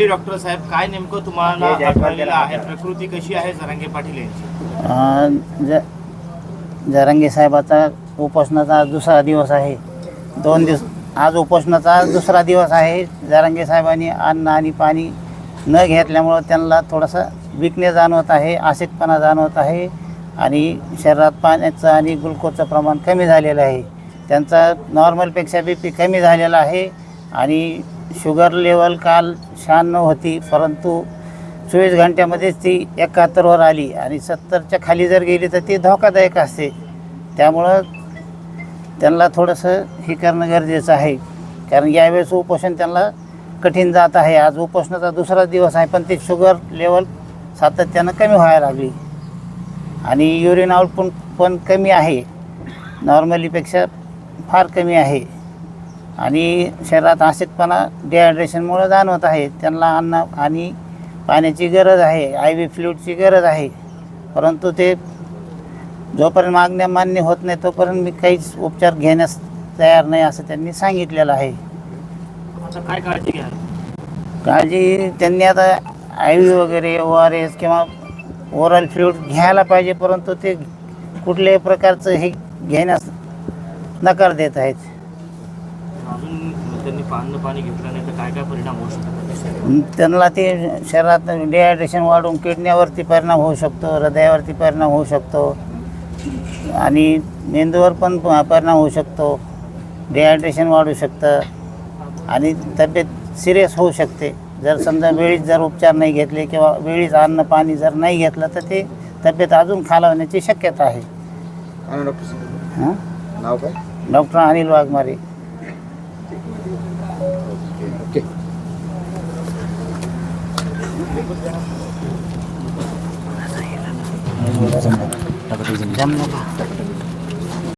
Shri doctor साहेब काय नेमकं तुम्हाला आढळलेलं आहे? प्रकृती कशी आहे जरांगे पाटील यांची? जरांगे साहेबाचा उपोषणाचा आज दुसरा दिवस आहे. दोन दिवस आज उपोषणाचा आज दुसरा दिवस आहे. जरांगे साहेबांनी अन्न आणि पाणी न घेतल्यामुळं त्यांना थोडासा विकनेस जाणवत आहे आशिकपणा जाणवत आहे आणि शरीरात पाण्याचं आणि ग्लुकोजचं प्रमाण कमी झालेलं आहे. त्यांचा नॉर्मलपेक्षा बी पी कमी झालेला आहे. आणि शुगर लेवल काल शहाण्णव होती परंतु चोवीस घंट्यामध्येच ती एकाहत्तरवर आली. आणि सत्तरच्या खाली जर गेली तर ती धोकादायक असते. त्यामुळं त्यांना थोडंसं हे करणं गरजेचं आहे. कारण यावेळेस उपोषण त्यांना कठीण जात आहे. आज उपोषणाचा दुसरा दिवस आहे पण ते शुगर लेवल सातत्यानं कमी व्हायला लागली. आणि युरिन आउटपुट पण कमी आहे. नॉर्मलीपेक्षा फार कमी आहे. आणि शरीरात आशिकपणा डिहायड्रेशनमुळं जाणवत आहे. त्यांना अन्न आणि पाण्याची गरज आहे आय व्ही फ्लूडची गरज आहे. परंतु ते जोपर्यंत मागण्या मान्य होत नाही तोपर्यंत मी काहीच उपचार घेण्यास तयार नाही असं त्यांनी सांगितलेलं आहे. आता काय काळजी घ्या? काळजी त्यांनी आता आय व्ही वगैरे ओ आर एस किंवा ओरल फ्लूड घ्यायला पाहिजे परंतु ते कुठल्याही प्रकारचं हे घेण्यास नकार देत आहेत. अजून त्यांनी पान पाणी घेतलं नाही तर काय काय परिणाम होऊ शकतो त्यांना ते शरीरात डिहायड्रेशन वाढून किडण्यावरती परिणाम होऊ शकतो हृदयावरती परिणाम होऊ शकतो. आणि मेंदूवर पण परिणाम होऊ शकतो. डिहायड्रेशन वाढू शकतं. आणि तब्येत सिरियस होऊ शकते. जर समजा वेळीच जर उपचार नाही घेतले किंवा वेळीच अन्न पाणी जर नाही घेतलं तर ते तब्येत अजून खालावण्याची शक्यता आहे. डॉक्टर साहेब, हां? नाव काय? Doctor Anil Waghmare. Okay. Dapat izin. Jam berapa?